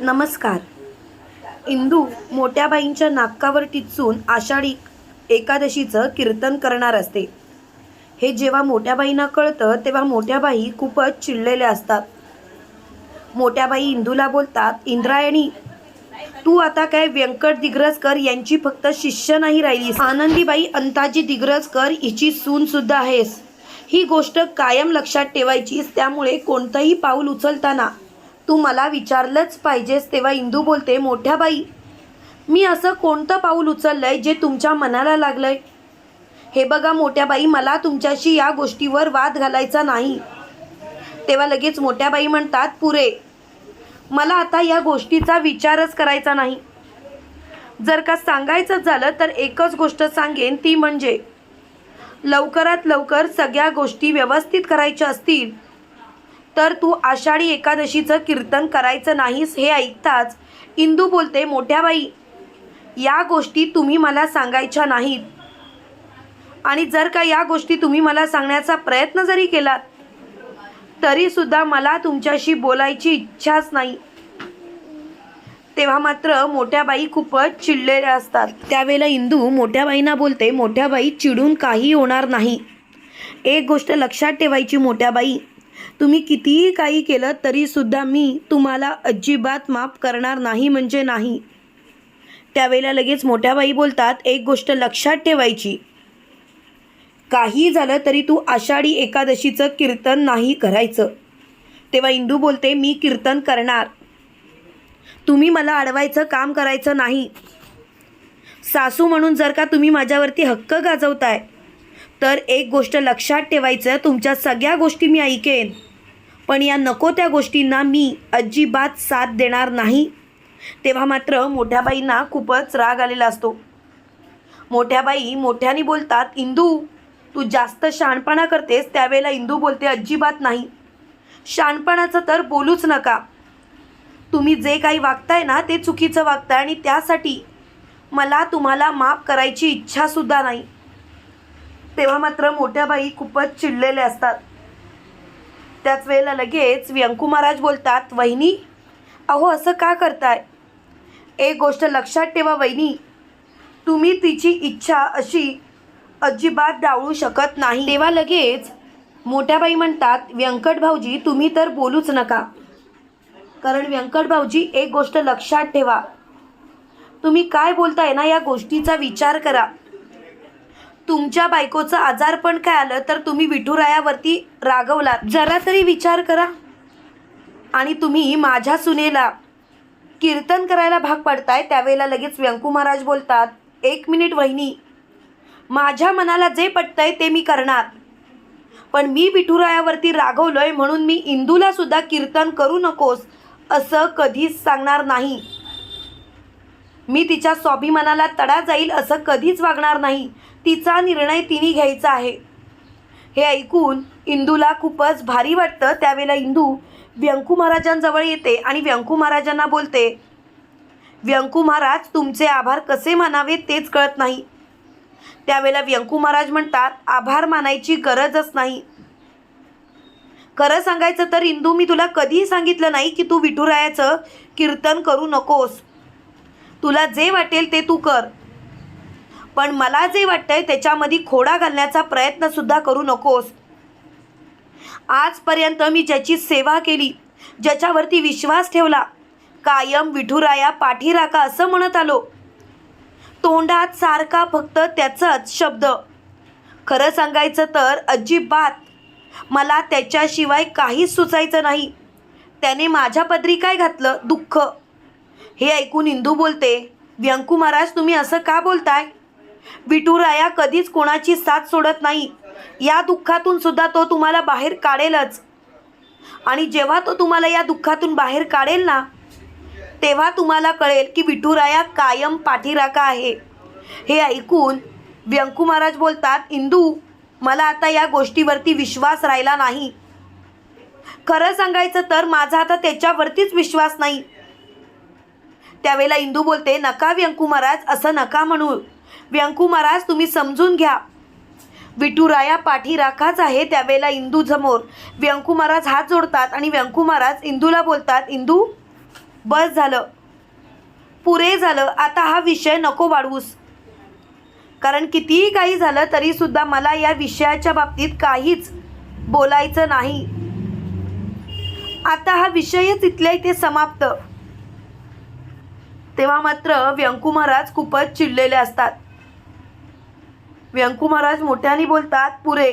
नमस्कार. इंदू मोठ्याबाईंच्या नाकावर टिचून आषाढी एकादशीचं कीर्तन करणार असते. हे जेव्हा मोठ्याबाईंना कळतं तेव्हा मोठ्याबाई खूपच चिडलेल्या असतात. मोठ्याबाई इंदूला बोलतात इंद्रायणी तू आता काय व्यंकट दिग्रजकर यांची फक्त शिष्य नाही राहिलीस. आनंदीबाई अंताजी दिग्रजकर हिची सून सुद्धा आहेस. ही गोष्ट कायम लक्षात ठेवायचीस त्यामुळे कोणतंही पाऊल उचलताना तू मला विचारलंच पाहिजेस तेव्हा इंदू बोलते मोठ्या बाई मी असं कोणतं पाऊल उचललंय जे तुमच्या मनाला लागलंय? हे बघा मोठ्या बाई मला तुमच्याशी या गोष्टीवर वाद घालायचा नाही. तेव्हा लगेच मोठ्या बाई म्हणतात पुरे मला आता या गोष्टीचा विचारच करायचा नाही. जर का सांगायचं झालं तर एकच गोष्ट सांगेन ती म्हणजे लवकरात लवकर सगळ्या गोष्टी व्यवस्थित करायच्या असतील तर तू आषाढी एकादशीचं कीर्तन करायचं नाहीस हे ऐकताच इंदू बोलते मोठ्या बाई या गोष्टी तुम्ही मला सांगायच्या नाहीत. आणि जर का या गोष्टी तुम्ही मला सांगण्याचा प्रयत्न जरी केलात तरीसुद्धा मला तुमच्याशी बोलायची इच्छाच नाही. तेव्हा मात्र मोठ्या बाई खूपच चिडलेल्या असतात. त्यावेळेला इंदू मोठ्याबाईंना बोलते मोठ्याबाई चिडून काही होणार नाही. एक गोष्ट लक्षात ठेवायची मोठ्याबाई तुम्ही कितीही काही केलं तरीसुद्धा मी तुम्हाला अजिबात माफ करणार नाही म्हणजे नाही. त्यावेळेला लगेच मोठ्या बाई बोलतात एक गोष्ट लक्षात ठेवायची. काही झालं तरी तू आषाढी एकादशीचं कीर्तन नाही करायचं. तेव्हा इंदू बोलते मी कीर्तन करणार. तुम्ही मला अडवायचं काम करायचं नाही. सासू म्हणून जर का तुम्ही माझ्यावरती हक्क गाजवताय तर एक गोष्ट लक्षात ठेवायचं तुमच्या सगळ्या गोष्टी मी ऐकेन. पण या नको त्या गोष्टींना मी अजिबात साथ देणार नाही. तेव्हा मात्र मोठ्या बाईंना खूपच राग आलेला असतो. मोठ्या बाई मोठ्याने बोलतात इंदू तू जास्त शहाणपणा करतेस त्यावेळेला इंदू बोलते अजिबात नाही. शहाणपणाचं तर बोलूच नका. तुम्ही जे काही वागताय ना ते चुकीचं वागताय आणि त्यासाठी मला तुम्हाला माफ करायची इच्छासुद्धा नाही. तेव्हा मात्र मोठ्या बाई खूपच चिडलेले असतात. त्याच वेळेला लगेच व्यंकू महाराज बोलतात वहिनी अहो असं का करताय? एक गोष्ट लक्षात ठेवा वहिनी तुम्ही तिची इच्छा अशी अजिबात डावळू शकत नाही. तेव्हा लगेच मोठ्या बाई म्हणतात व्यंकट भाऊजी तुम्ही तर बोलूच नका. कारण व्यंकट भाऊजी एक गोष्ट लक्षात ठेवा. तुम्ही काय बोलताय ना या गोष्टीचा विचार करा. तुमच्या बायकोचं आजारपण काय आलं तर तुम्ही विठुरायावरती रागवलात? जरा तरी विचार करा. आणि तुम्ही माझ्या सुनेला कीर्तन करायला भाग पडताय त्यावेळेला लगेच व्यंकू महाराज बोलतात एक मिनिट वहिनी माझ्या मनाला जे पटतंय ते मी करणार. पण मी विठुरायावरती रागवलोय म्हणून मी इंदूला सुद्धा कीर्तन करू नकोस असं कधीच सांगणार नाही. मी तिच्या स्वाभिमानाला तडा जाईल असं कधीच वागणार नाही. तिचा निर्णय तिने घ्यायचा आहे. हे ऐकून इंदूला खूपच भारी वाटतं. त्यावेळेला इंदू व्यंकू महाराजांजवळ येते आणि व्यंकू महाराजांना बोलते व्यंकू महाराज तुमचे आभार कसे मानावे तेच कळत नाही. त्यावेळेला व्यंकू महाराज म्हणतात आभार मानायची गरजच नाही. खरं सांगायचं तर इंदू मी तुला कधीही सांगितलं नाही की तू विठुरायाचं कीर्तन करू नकोस. तुला जे वाटेल ते तू कर. पण मला जे वाटतंय त्याच्यामध्ये खोडा घालण्याचा प्रयत्न सुद्धा करू नकोस. आजपर्यंत मी ज्याची सेवा केली ज्याच्यावरती विश्वास ठेवला कायम विठुराया पाठीराका असं म्हणत आलो. तोंडात सारखा फक्त त्याचाच शब्द. खरं सांगायचं तर अजिबात मला त्याच्याशिवाय काहीच सुचायचं नाही. त्याने माझ्या पदरी काय घातलं? दुःख. हे ऐकून इंदू बोलते व्यंकू महाराज तुम्ही असं का बोलताय? विठुराया कधीच कोणाची साथ सोडत नाही. या दुःखातून सुद्धा तो तुम्हाला बाहेर काढेलच. आणि जेव्हा तो तुम्हाला या दुःखातून बाहेर काढेल ना तेव्हा तुम्हाला कळेल की विठुराया कायम पाठीराखा आहे. हे ऐकून व्यंकू महाराज बोलतात इंदू मला आता या गोष्टीवरती विश्वास राहिला नाही. खरं सांगायचं तर माझा आता त्याच्यावरतीच विश्वास नाही. त्यावेळेला इंदू बोलते नका व्यंकू महाराज असं नका म्हणू. व्यंकू महाराज तुम्ही समजून घ्या. विठुराया पाठी राखाच आहे त्यावेळेला इंदू समोर. व्यंकू महाराज हात जोडतात आणि व्यंकू महाराज इंदूला बोलतात इंदू बस झालं. पुरे झालं. आता हा विषय नको वाढवूस. कारण कितीही काही झालं तरीसुद्धा मला या विषयाच्या बाबतीत काहीच बोलायचं नाही. आता हा विषयच इथल्या इथे समाप्त. तेव्हा मात्र व्यंकू महाराज खूपच चिडलेले असतात. व्यंकू महाराज मोठ्याने बोलतात पुरे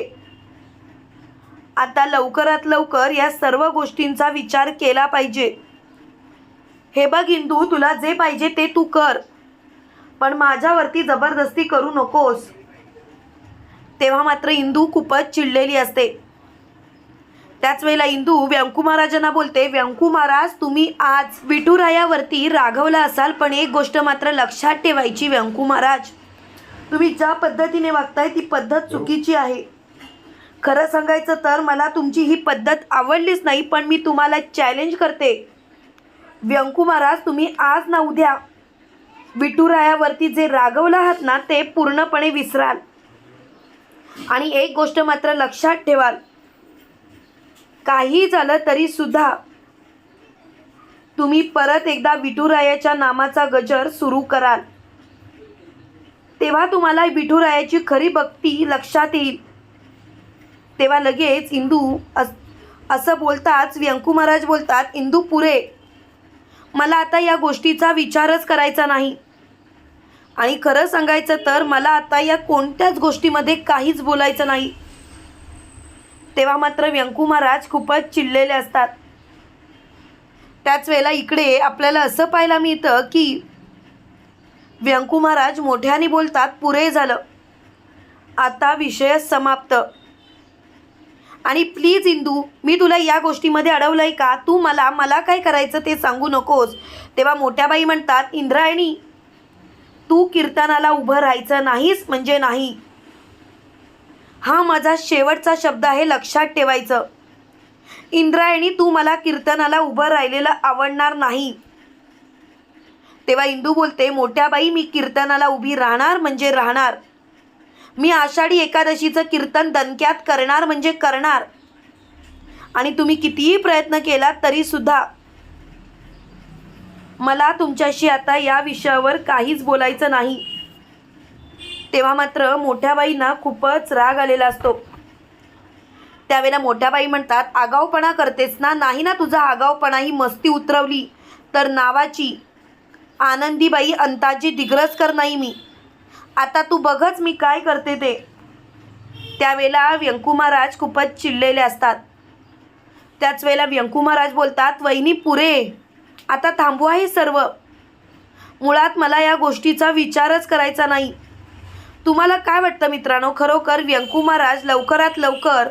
आता लवकरात लवकर या सर्व गोष्टींचा विचार केला पाहिजे. हे बघ इंदू तुला जे पाहिजे ते तू कर. पण माझ्यावरती जबरदस्ती करू नकोस. तेव्हा मात्र इंदू खूपच चिडलेली असते. त्याच वेळेला इंदू व्यंकू महाराजांना बोलते व्यंकू महाराज तुम्ही आज विठुरायावरती रागवला असाल पण एक गोष्ट मात्र लक्षात ठेवायची व्यंकू महाराज. तुम्ही ज्या पद्धतीने वागताय ती पद्धत चुकीची आहे. खरं सांगायचं तर मला तुमची ही पद्धत आवडलीच नाही पण मी तुम्हाला चॅलेंज करते. व्यंकू महाराज तुम्ही आज ना उद्या विठुरायावरती जे रागवला आहात ना ते पूर्णपणे विसराल. आणि एक गोष्ट मात्र लक्षात ठेवाल काही झालं तरी सुद्धा तुम्ही परत एकदा विठुरायाच्या नामाचा गजर सुरू कराल. तेव्हा तुम्हाला विठुरायाची खरी भक्ती लक्षात येईल. तेव्हा लगेच इंदू अस असं बोलताच व्यंकू महाराज बोलतात इंदू पुरे मला आता या गोष्टीचा विचारच करायचा नाही. आणि खरं सांगायचं तर मला आता या कोणत्याच गोष्टीमध्ये काहीच बोलायचं नाही. तेव्हा मात्र व्यंकू महाराज खूपच चिडलेले असतात. त्याच वेळेला इकडे आपल्याला असं पाहायला मिळतं की व्यंकू महाराज मोठ्याने बोलतात पुरे झालं. आता विषय समाप्त. आणि प्लीज इंदू मी तुला या गोष्टीमध्ये अडवलंय का? तू मला मला काय करायचं ते सांगू नकोस. तेव्हा मोठ्या बाई म्हणतात इंद्रायणी तू कीर्तनाला उभं राहायचं नाहीस म्हणजे नाही. हा माझा शेवटचा शब्द आहे लक्षात ठेवायचं. इंद्रायणी तू मला कीर्तनाला उभं राहिलेलं आवडणार नाही. तेव्हा इंदू बोलते मोठ्या बाई मी कीर्तनाला उभी राहणार म्हणजे राहणार. मी आषाढी एकादशीचं कीर्तन दणक्यात करणार म्हणजे करणार. आणि तुम्ही कितीही प्रयत्न केला तरीसुद्धा मला तुमच्याशी आता या विषयावर काहीच बोलायचं नाही. तेव्हा मात्र मोठ्या बाईंना खूपच राग आलेला असतो. त्यावेळेला मोठ्या बाई म्हणतात आगाऊपणा करतेस ना नाही ना तुझा आगाऊपणा ही मस्ती उतरवली. तर नावाची आनंदीबाई अंताजी दिग्रसकर नाही मी. आता तू बघच मी काय करते ते. त्यावेळेला व्यंकू महाराज खूपच चिडलेले असतात. त्याच वेळेला व्यंकू महाराज बोलतात वहिनी पुरे. आता थांबवा हे सर्व. मुळात मला या गोष्टीचा विचारच करायचा नाही. तुम्हाला काय वाटतं मित्रांनो? खरोखर व्यंकू महाराज लवकरात लवकर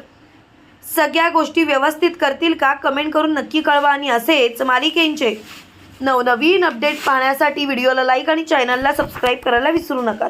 सगळ्या गोष्टी व्यवस्थित करतील का? कमेंट करून नक्की कळवा आणि असेच मालिकेंचे नवनवीन अपडेट पाहण्यासाठी व्हिडिओला लाईक आणि चॅनलला सबस्क्राईब करायला विसरू नका.